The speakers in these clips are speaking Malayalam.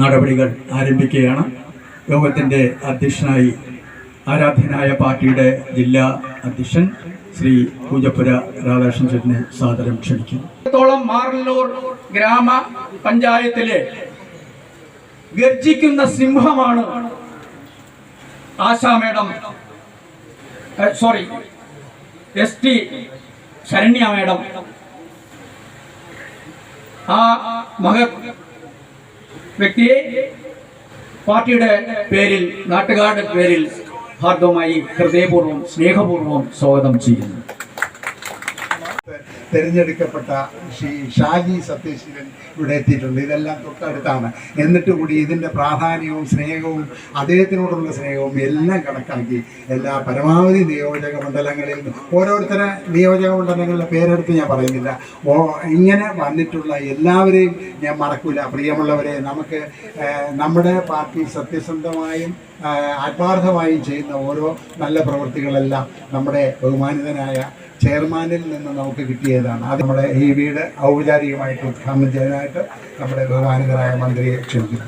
നടപടികൾ ആരംഭിക്കുകയാണ്. യോഗത്തിന്റെ അധ്യക്ഷനായി ആരാധ്യനായ പാർട്ടിയുടെ ജില്ലാ അധ്യക്ഷൻ ശ്രീ പൂജപ്പുര രാധാകൃഷ്ണൻ ചേട്ടനെ സാദരം ക്ഷണിക്കുന്നു. മാറല്ലൂർ ഗ്രാമ പഞ്ചായത്തിലെ ഗർജിക്കുന്ന സിംഹമാണ് Asha madam sorry S T Saranya madam. ആ മഹ വ്യക്തിയെ പാർട്ടിയുടെ പേരിൽ നാട്ടുകാരുടെ പേരിൽ ഹാർദവമായി ഹൃദയപൂർവം സ്നേഹപൂർവം സ്വാഗതം ചെയ്യുന്നു. തിരഞ്ഞെടുക്കപ്പെട്ട ശ്രീ ഷാജി സത്യശീലൻ ഇവിടെ എത്തിയിട്ടുണ്ട്. ഇതെല്ലാം തൊട്ടടുത്താണ്. എന്നിട്ട് കൂടി ഇതിന്റെ പ്രാധാന്യവും സ്നേഹവും അദ്ദേഹത്തിനോടുള്ള സ്നേഹവും എല്ലാം കണക്കാക്കി എല്ലാ പരമാവധി നിയോജക മണ്ഡലങ്ങളിൽ ഓരോരുത്തരെ നിയോജക മണ്ഡലങ്ങളുടെ പേരെടുത്ത് ഞാൻ പറയുന്നില്ല. ഓ ഇങ്ങനെ വന്നിട്ടുള്ള എല്ലാവരെയും ഞാൻ മറക്കില്ല പ്രിയമുള്ളവരെ നമുക്ക് നമ്മുടെ പാർട്ടി സത്യസന്ധമായും ആത്മാർത്ഥമായും ചെയ്യുന്ന ഓരോ നല്ല പ്രവൃത്തികളെല്ലാം നമ്മുടെ ബഹുമാനിതനായ ചെയർമാനിൽ നിന്ന് നമുക്ക് കിട്ടിയതാണ്. അത് നമ്മുടെ ഈ വീട് ഔപചാരികമായിട്ട് ഉദ്ഘാടനം ചെയ്യാനായിട്ട് നമ്മുടെ ബഹുമാനിതരായ മന്ത്രിയെ ക്ഷണിക്കുന്നു.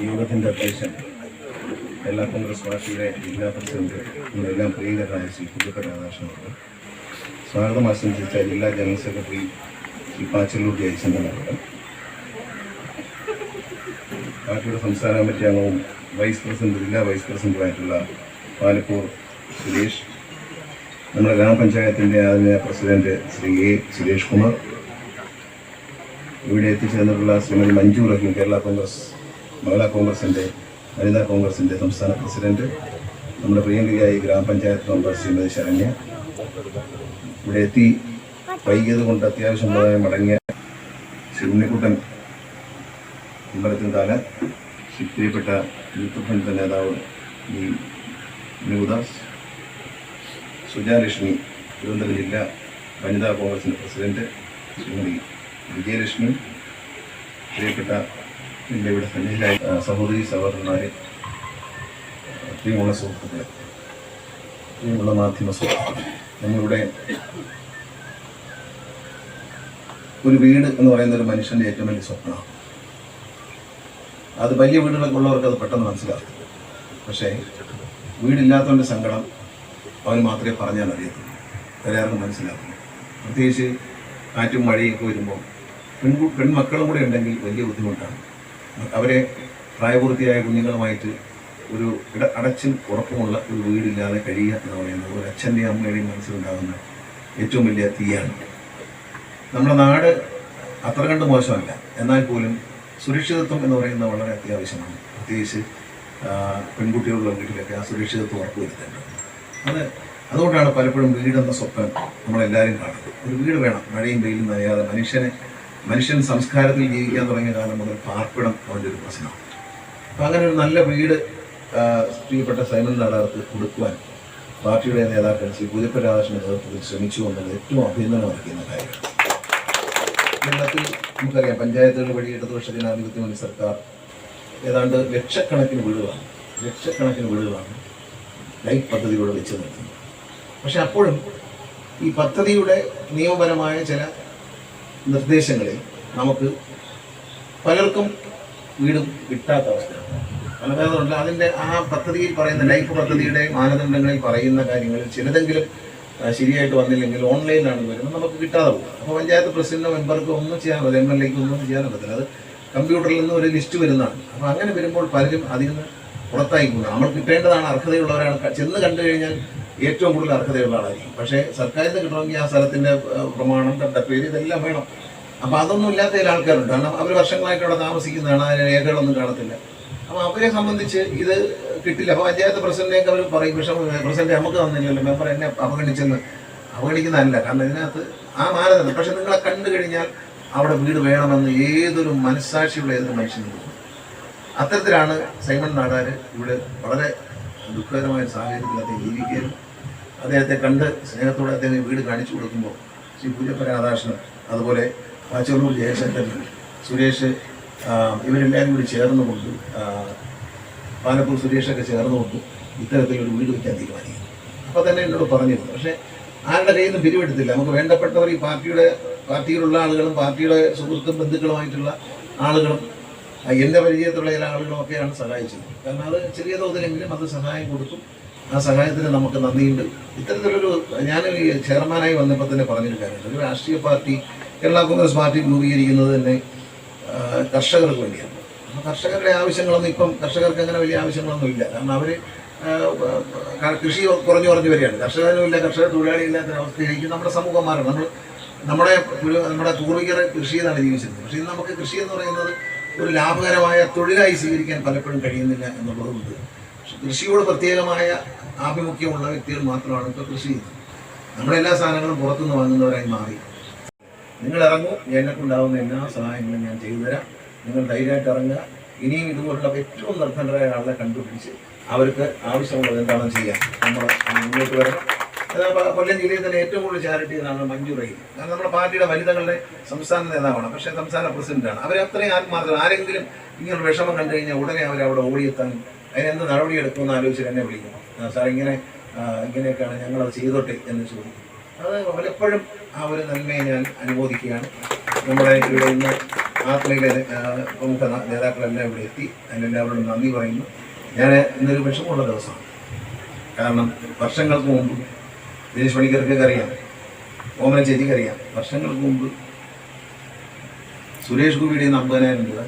ജീവിതത്തിന്റെ അധ്യക്ഷൻ കേരള കോൺഗ്രസ് പാർട്ടിയുടെ ജില്ലാ പ്രസിഡന്റ് നമ്മളെല്ലാം പ്രിയങ്കരനായ ശ്രീ പുതുക്ക രാധാകൃഷ്ണനോട് സ്വാഗതം ആശംസിച്ച ജില്ലാ ജനറൽ സെക്രട്ടറി ശ്രീ പാച്ചല്ലൂർ ജയചന്ദ്രനോട് പാർട്ടിയുടെ സംസ്ഥാന കമ്മിറ്റി അംഗവും വൈസ് പ്രസിഡന്റ് ജില്ലാ വൈസ് പ്രസിഡന്റുമായിട്ടുള്ള പാലപ്പൂർ സുരേഷ് നമ്മുടെ ഗ്രാമപഞ്ചായത്തിന്റെ ആദ്യ പ്രസിഡന്റ് ശ്രീ എ സുരേഷ് കുമാർ ഇവിടെ എത്തിച്ചേർന്നിട്ടുള്ള ശ്രീമതി മഞ്ജു റഹീം കേരള കോൺഗ്രസ് മഹിളാ കോൺഗ്രസിന്റെ വനിതാ കോൺഗ്രസിന്റെ സംസ്ഥാന പ്രസിഡന്റ് നമ്മുടെ പ്രിയങ്കരിയായി ഗ്രാമപഞ്ചായത്ത് മെമ്പർ ശ്രീമതി ശരണ്യ. ഇവിടെ എത്തി വൈകിയത് കൊണ്ട് അത്യാവശ്യം മടങ്ങിയ ശ്രീ ഉണ്ണിക്കുട്ടൻ കുമ്പലത്തിൻകാല ശ്രീ പ്രിയപ്പെട്ട യൂത്ത് നേതാവ് ഈ ന്യൂദാസ് സുജാലക്ഷ്മി തിരുവനന്തപുരം ജില്ലാ വനിതാ കോൺഗ്രസിന്റെ പ്രസിഡന്റ് ശ്രീമതി വിജയലക്ഷ്മി പ്രിയപ്പെട്ട എന്റെ ഇവിടെ ആ, സഹോദരി സഹോദരന്മാരെ പ്രിയമുള്ള സുഹൃത്തുക്കളെ പ്രിയമുള്ള മാധ്യമ സുഹൃത്തുക്കളെ. നമ്മളിവിടെ ഒരു വീട് എന്ന് പറയുന്ന ഒരു മനുഷ്യന്റെ ഏറ്റവും വലിയ സ്വപ്നമാണ് അത് വലിയ വീടുകളൊക്കെ ഉള്ളവർക്ക് അത് പെട്ടെന്ന് മനസ്സിലാക്കും. പക്ഷേ വീടില്ലാത്തവന്റെ സങ്കടം അവൻ മാത്രമേ പറഞ്ഞാൽ അറിയത്തുള്ളൂ. വേറെ ആർക്കും മനസ്സിലാക്കും പ്രത്യേകിച്ച് കാറ്റും മഴയൊക്കെ വരുമ്പോൾ പെൺകു പെൺമക്കളും കൂടെ ഉണ്ടെങ്കിൽ വലിയ ബുദ്ധിമുട്ടാണ്. അവരെ പ്രായപൂർത്തിയായ കുഞ്ഞുങ്ങളുമായിട്ട് ഒരു ഇട അടച്ചും ഉറപ്പുമുള്ള ഒരു വീടില്ലാതെ കഴിയുക എന്ന് പറയുന്നത് ഒരു അച്ഛന്റെയും അമ്മയുടെയും മനസ്സിലുണ്ടാകുന്ന ഏറ്റവും വലിയ തീയാണ്. നമ്മുടെ നാട് അത്ര കണ്ട് മോശമല്ല. എന്നാൽ പോലും സുരക്ഷിതത്വം എന്ന് പറയുന്നത് വളരെ അത്യാവശ്യമാണ്. പ്രത്യേകിച്ച് പെൺകുട്ടികളുടെ വീട്ടിലൊക്കെ ആ സുരക്ഷിതത്വം ഉറപ്പുവരുത്തേണ്ടത്. അത് അതുകൊണ്ടാണ് പലപ്പോഴും വീടെന്ന സ്വപ്നം നമ്മളെല്ലാവരും കാണുന്നത്. ഒരു വീട് വേണം. മഴയും വെയിലും നനയാതെ മനുഷ്യനെ മനുഷ്യൻ സംസ്കാരത്തിൽ ജീവിക്കാൻ തുടങ്ങിയ കാലം മുതൽ പാർപ്പിടം അവന്റെ ഒരു പ്രശ്നമാണ് അപ്പം അങ്ങനെ ഒരു നല്ല വീട് ആ, പ്രിയപ്പെട്ട സൈമൺ നാടാർക്ക് കൊടുക്കുവാൻ പാർട്ടിയുടെ നേതാക്കൾ ശ്രീ പൂജപ്പ രാധാകൃഷ്ണൻ നേതൃത്വത്തിൽ ശ്രമിച്ചു എന്നത് ഏറ്റവും അഭിനന്ദനം അർഹിക്കുന്ന കാര്യമാണ്. കേരളത്തിൽ നമുക്കറിയാം പഞ്ചായത്തുകൾ വഴി ഇടതുപക്ഷ ജനാധിപത്യ മുന്നണി സർക്കാർ ഏതാണ്ട് ലക്ഷക്കണക്കിന് വീടുകളാണ് ലക്ഷക്കണക്കിന് വീടുകളാണ് ലൈഫ് പദ്ധതിയിലൂടെ വെച്ച് നിർത്തുന്നത് പക്ഷെ അപ്പോഴും ഈ പദ്ധതിയുടെ നിയമപരമായ ചില നിർദ്ദേശങ്ങളിൽ നമുക്ക് പലർക്കും വീടും കിട്ടാത്ത അവസ്ഥയാണ്. ഭേദമുണ്ട് അതിന്റെ ആ പദ്ധതിയിൽ പറയുന്ന ലൈഫ് പദ്ധതിയുടെ മാനദണ്ഡങ്ങളിൽ പറയുന്ന കാര്യങ്ങളിൽ ചിലതെങ്കിലും ശരിയായിട്ട് വന്നില്ലെങ്കിൽ ഓൺലൈനിലാണ് വരുന്നത് നമുക്ക് കിട്ടാതെ പോകും. അപ്പോൾ പഞ്ചായത്ത് പ്രസിഡന്റ് മെമ്പർക്ക് ഒന്നും ചെയ്യാൻ പറ്റില്ല എം എൽ എക്ക് ഒന്നും ചെയ്യാൻ പറ്റില്ല അത് കമ്പ്യൂട്ടറിൽ നിന്ന് ഒരു ലിസ്റ്റ് വരുന്നതാണ്. അപ്പോൾ അങ്ങനെ വരുമ്പോൾ പലരും അതിൽ നിന്ന് പുറത്തായി പോകുന്നത് നമ്മൾ കിട്ടേണ്ടതാണ് അർഹതയുള്ളവരാണ്. ചെന്ന് കണ്ടു കഴിഞ്ഞാൽ ഏറ്റവും കൂടുതൽ അർഹതയുള്ള ആളായിരിക്കും. പക്ഷേ സർക്കാരിൽ നിന്ന് കിട്ടണമെങ്കിൽ ആ സ്ഥലത്തിന്റെ ഏഹ്, പ്രമാണം കണ്ട പേര് ഇതെല്ലാം വേണം. അപ്പോൾ അതൊന്നും ഇല്ലാത്ത ചില ആൾക്കാരുണ്ട്. കാരണം അവർ വർഷങ്ങളായിട്ട് അവിടെ താമസിക്കുന്നതാണ് അതിന് രേഖകളൊന്നും കാണത്തില്ല. അപ്പോൾ അവരെ സംബന്ധിച്ച് ഇത് കിട്ടില്ല. അപ്പോൾ അദ്ദേഹത്തെ പ്രസിഡന്റിനെയൊക്കെ അവർ പറയും പക്ഷേ പ്രസിഡന്റ് നമുക്ക് തന്നില്ലല്ലോ. മെമ്പർ എന്നെ അവഗണിച്ചെന്ന്. അവഗണിക്കുന്നതല്ല. കാരണം ഇതിനകത്ത് ആ മാനദണ്ഡം. പക്ഷെ നിങ്ങളെ കണ്ടു കഴിഞ്ഞാൽ അവിടെ വീട് വേണമെന്ന് ഏതൊരു മനസ്സാക്ഷിയുള്ള ഏതൊരു മനുഷ്യനും അത്തരത്തിലാണ് സൈമൺ നാടാർ ഇവിടെ വളരെ ദുഃഖകരമായ അദ്ദേഹം ജീവിക്കുകയും അദ്ദേഹത്തെ കണ്ട് സ്നേഹത്തോടെ അദ്ദേഹം വീട് കാണിച്ചു കൊടുക്കുമ്പോൾ ശ്രീ പൂജപ്പ രാധാകൃഷ്ണൻ അതുപോലെ പാച്ചൂർ ജയശങ്കരൻ സുരേഷ് ഇവരെല്ലാവരും കൂടി ചേർന്നുകൊണ്ട് പാലപ്പൂർ സുരേഷൊക്കെ ചേർന്നുകൊണ്ട് ഇത്തരത്തിലൊരു വീട് വയ്ക്കാൻ തീരുമാനിക്കുന്നു. അപ്പോൾ തന്നെ എന്നോട് പറഞ്ഞിരുന്നു. പക്ഷേ ആരുടെ കയ്യിൽ നിന്ന് പിരിവെടുത്തില്ല. നമുക്ക് വേണ്ടപ്പെട്ടവർ ഈ പാർട്ടിയുടെ പാർട്ടിയിലുള്ള ആളുകളും പാർട്ടിയുടെ സുഹൃത്തും ബന്ധുക്കളുമായിട്ടുള്ള ആളുകളും എന്റെ പരിചയത്തിലുള്ള ചില ആളുകളും ഒക്കെയാണ് സഹായിച്ചത്. കാരണം അത് ചെറിയ തോതിലെങ്കിലും അത് സഹായം കൊടുത്തു ആ സഹായത്തിന് നമുക്ക് നന്ദിയുണ്ട്. ഇത്തരത്തിലൊരു ഞാൻ ഈ ചെയർമാനായി വന്നപ്പോൾ തന്നെ പറഞ്ഞൊരു കാര്യമുണ്ട്. ഒരു രാഷ്ട്രീയ പാർട്ടി കേരള കോൺഗ്രസ് പാർട്ടി രൂപീകരിക്കുന്നത് തന്നെ കർഷകർക്ക് വേണ്ടിയാണ്. അപ്പോൾ കർഷകരുടെ ആവശ്യങ്ങളൊന്നും ഇപ്പം കർഷകർക്ക് അങ്ങനെ വലിയ ആവശ്യങ്ങളൊന്നും ഇല്ല. കാരണം അവർ കൃഷി കുറഞ്ഞു കുറഞ്ഞു വരികയാണ്. കർഷകരും ഇല്ല കർഷക തൊഴിലാളി ഇല്ലാത്ത അവസ്ഥയിലേക്ക് നമ്മുടെ സമൂഹം മാറണം നമ്മൾ നമ്മുടെ നമ്മുടെ പൂർവികർ കൃഷി എന്നാണ് ജീവിച്ചിരുന്നത്. പക്ഷേ ഇന്ന് നമുക്ക് കൃഷി എന്ന് പറയുന്നത് ഒരു ലാഭകരമായ തൊഴിലായി സ്വീകരിക്കാൻ പലപ്പോഴും കഴിയുന്നില്ല എന്നുള്ളതുകൊണ്ട് കൃഷിയോട് പ്രത്യേകമായ ആഭിമുഖ്യമുള്ള വ്യക്തികൾ മാത്രമാണ് ഇപ്പോൾ കൃഷി ചെയ്യുന്നത്. നമ്മളെല്ലാ സാധനങ്ങളും പുറത്തുനിന്ന് വാങ്ങുന്നവരായി മാറി. നിങ്ങൾ ഇറങ്ങൂ എന്നെ കൊണ്ടാവുന്ന എല്ലാ സഹായങ്ങളും ഞാൻ ചെയ്തു തരാം. നിങ്ങൾ ധൈര്യമായിട്ട് ഇറങ്ങുക. ഇനിയും ഇതുപോലുള്ള ഏറ്റവും നിർദ്ധനരായ ആളെ കണ്ടുപിടിച്ച് അവർക്ക് ആവശ്യമുള്ളത് എന്താണെന്ന് ചെയ്യാം. നമ്മൾ മുന്നോട്ട് വരണം. കൊല്ലം ജില്ലയിൽ തന്നെ ഏറ്റവും കൂടുതൽ ചാരിറ്റി എന്നാണ് മഞ്ജു റൈ കാരണം നമ്മുടെ പാർട്ടിയുടെ വനിതകളുടെ സംസ്ഥാന നേതാവാണ്. പക്ഷേ സംസ്ഥാന പ്രസിഡന്റാണ്. അവരത്രയും ആത്മാർത്ഥം ആരെങ്കിലും ഇങ്ങനെ വിഷമം കണ്ടു കഴിഞ്ഞാൽ ഉടനെ അവരവിടെ അവിടെ ഓടിയെത്താനും നടപടി എടുക്കുമെന്ന് ആലോചിച്ചിട്ട് എന്നെ വിളിക്കും സാർ ഇങ്ങനെ ഇങ്ങനെയൊക്കെയാണ് ഞങ്ങളത് ചെയ്തോട്ടെ എന്ന് ചോദിക്കും. അത് പലപ്പോഴും ആ ഒരു നന്മയെ ഞാൻ അനുമോദിക്കുകയാണ്. നമ്മുടെ ഇവിടെ ഇന്ന് ആത്മയിലെ ആ, പ്രമുഖ നേതാക്കളെല്ലാം ഇവിടെ എത്തി. അതിനെല്ലാവരോടും നന്ദി പറയുന്നു. ഞാൻ ഇന്നൊരു വിഷമമുള്ള ദിവസമാണ്. കാരണം വർഷങ്ങൾക്ക് മുമ്പ് ദിനേശ് പണിക്കർക്കൊക്കെ അറിയാം. ഓമന ചേച്ചിക്ക് അറിയാം. വർഷങ്ങൾക്ക് മുമ്പ് സുരേഷ് ഗോപിയുടെ നിന്ന് അമ്പതിനായിരം രൂപ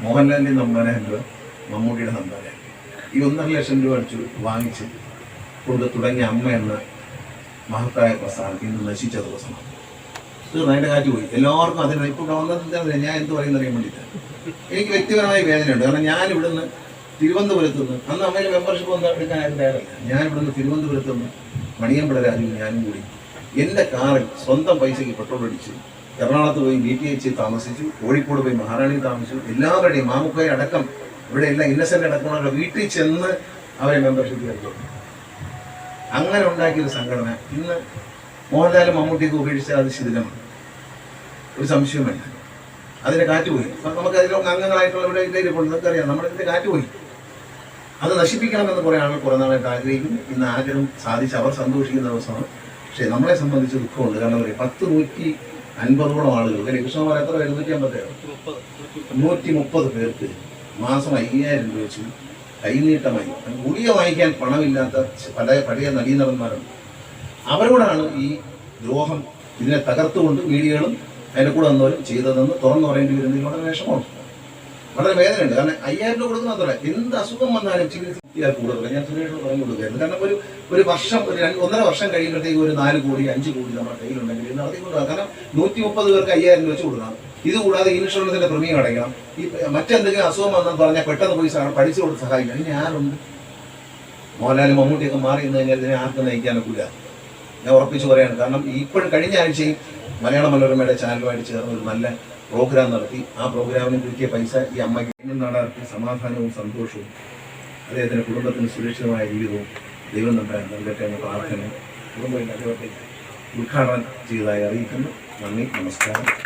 മോഹൻലാലിന്റെ അമ്പതിനായിരം രൂപ മമ്മൂട്ടിയുടെ സന്താനം ഈ ഒന്നര ലക്ഷം രൂപ അടിച്ചു വാങ്ങിച്ച് കൊണ്ട് തുടങ്ങിയ അമ്മ എന്ന മഹത്തായ പ്രസ്ഥാനം. ഇന്ന് നശിച്ച ദിവസമാണ് തീർന്നു അതിന്റെ കാറ്റ് പോയി. എല്ലാവർക്കും അതിന് ഇപ്പോൾ വന്നതിന് ഞാൻ എന്ത് പറയുന്ന അറിയാൻ വേണ്ടിയിട്ട്. എനിക്ക് വ്യക്തിപരമായ വേദനയുണ്ട്. കാരണം ഞാൻ ഇവിടുന്ന് തിരുവനന്തപുരത്ത് നിന്ന് അന്ന് അമ്മയിൽ മെമ്പർഷിപ്പ് ഒന്നും എടുക്കാൻ ആരും ഞാൻ ഇവിടുന്ന് തിരുവനന്തപുരത്ത് നിന്ന് മണിയമ്പള രാജുവും ഞാനും കൂടി എന്റെ കാറിൽ സ്വന്തം പൈസയ്ക്ക് പെട്രോൾ അടിച്ചു. എറണാകുളത്ത് പോയി ബി ടി എച്ച് താമസിച്ചു. കോഴിക്കോട് പോയി മഹാറാണി താമസിച്ചു. എല്ലാവരുടെയും മാമുക്കോയെ അടക്കം ഇവിടെ എല്ലാം ഇന്നസെന്റ് അടക്കമുള്ള വീട്ടിൽ ചെന്ന് അവരെ മെമ്പർഷിപ്പ് എടുത്തു അങ്ങനെ ഉണ്ടാക്കിയൊരു സംഘടന. ഇന്ന് മോഹൻലാലും മമ്മൂട്ടിയൊക്കെ ഉപേക്ഷിച്ചാൽ അത് ശിഥിലമാണ്. ഒരു സംശയവുമില്ല. അതിന് കാറ്റ് പോയി. അപ്പൊ നമുക്ക് അതിലൊക്കെ അംഗങ്ങളായിട്ടുള്ള ഇവിടെ ഇതിലേക്ക് കൊണ്ട് നമുക്കറിയാം. നമ്മുടെ ഇതിന്റെ കാറ്റ് പോയി. അത് നശിപ്പിക്കണമെന്ന് കുറെ ആളുകൾ കുറെ നാളായിട്ട് ആഗ്രഹിക്കുന്നു. ഇന്ന് ആഗ്രഹം സാധിച്ച് അവർ സന്തോഷിക്കുന്ന ദിവസമാണ്. പക്ഷേ നമ്മളെ സംബന്ധിച്ച് ദുഃഖമുണ്ട്. കാരണം പറയും പത്ത് നൂറ്റി അൻപതോളം ആളുകൾ. കൃഷ്ണകുമാർ എത്ര പേര്? നൂറ്റി അമ്പത്തേഴ് നൂറ്റി മുപ്പത് പേർക്ക് മാസം അയ്യായിരം രൂപ വെച്ച് കൈനീട്ടമായി ഗുളിക വാങ്ങിക്കാൻ പണമില്ലാത്ത പല പഴയ നടീനടന്മാരുണ്ട് അവരോടാണ് ഈ ദ്രോഹം ഇതിനെ തകർത്തുകൊണ്ട് വീഡിയോകളും അതിന്റെ കൂടെ വന്നവരും ചെയ്തതെന്ന് തുറന്നു പറയേണ്ടി വരുന്നതിൽ വളരെ വിഷമമുണ്ട്. വളരെ വേദനയുണ്ട്. കാരണം അയ്യായിരം രൂപ കൊടുക്കുന്ന അത്ര എന്ത് അസുഖം വന്നാലും ചികിത്സിക്കാൻ കൂടുതൽ ഞാൻ സുരേഷ് പറഞ്ഞു കൊടുക്കുകയായിരുന്നു. കാരണം ഒരു ഒരു വർഷം ഒരു ഒന്നര വർഷം കഴിയുമ്പോഴത്തേക്ക് ഒരു നാല് കോടി അഞ്ച് കോടി നമ്മുടെ കയ്യിലുണ്ടെങ്കിൽ നടത്തിക്കൊണ്ടുപോകാം നടത്തിക്കൊണ്ട് കാരണം നൂറ്റി മുപ്പത് പേർക്ക് അയ്യായിരം രൂപ വെച്ച് കൊടുക്കണം. ഇത് കൂടാതെ ഇൻഷുറൻസിന്റെ പ്രീമിയം അടയ്ക്കണം. ഈ മറ്റെന്തെങ്കിലും അസുഖം വന്നെന്ന് പറഞ്ഞാൽ പെട്ടെന്ന് പോയി പഠിച്ചു കൊടുത്ത് സഹായിക്കണം ഇനി ആരുണ്ട് മോഹൻലാലും മമ്മൂട്ടിയൊക്കെ മാറി നിന്ന് കഴിഞ്ഞാൽ ഇതിനെ ആർക്കും നയിക്കാനൊക്കില്ല ഞാൻ ഉറപ്പിച്ചു പറയാണ്. കാരണം ഇപ്പോഴും കഴിഞ്ഞ ആഴ്ചയും മലയാള മനോരമയുടെ ചാനലുമായിട്ട് ചേർന്ന് ഒരു നല്ല പ്രോഗ്രാം നടത്തി. ആ പ്രോഗ്രാമിന് കിട്ടിയ പൈസ ഈ അമ്മയ്ക്ക് നടത്തി സമാധാനവും സന്തോഷവും അദ്ദേഹത്തിന്റെ കുടുംബത്തിന് സുരക്ഷിതമായ ജീവിതവും ദൈവം നമ്മുടെ നൽകട്ടെ എന്ന പ്രാർത്ഥന. കുടുംബം അദ്ദേഹത്തെ ഉദ്ഘാടനം ചെയ്തതായി അറിയിക്കുന്നു. നന്ദി നമസ്കാരം.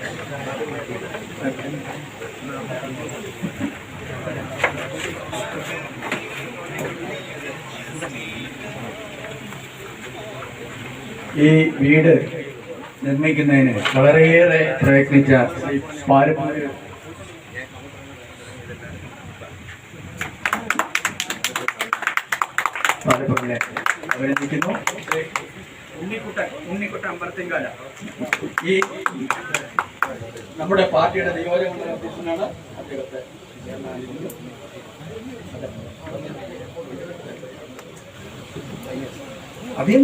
ഈ വീട് നിർമ്മിക്കുന്നതിന് വളരെയേറെ പ്രയത്നിച്ച പാരമ്പര്യ ഈ നമ്മുടെ പാർട്ടിയുടെ നിയോജകമണ്ഡല അധ്യക്ഷനാണ് അദ്ദേഹത്തെ. അതിൽ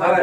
സാറേ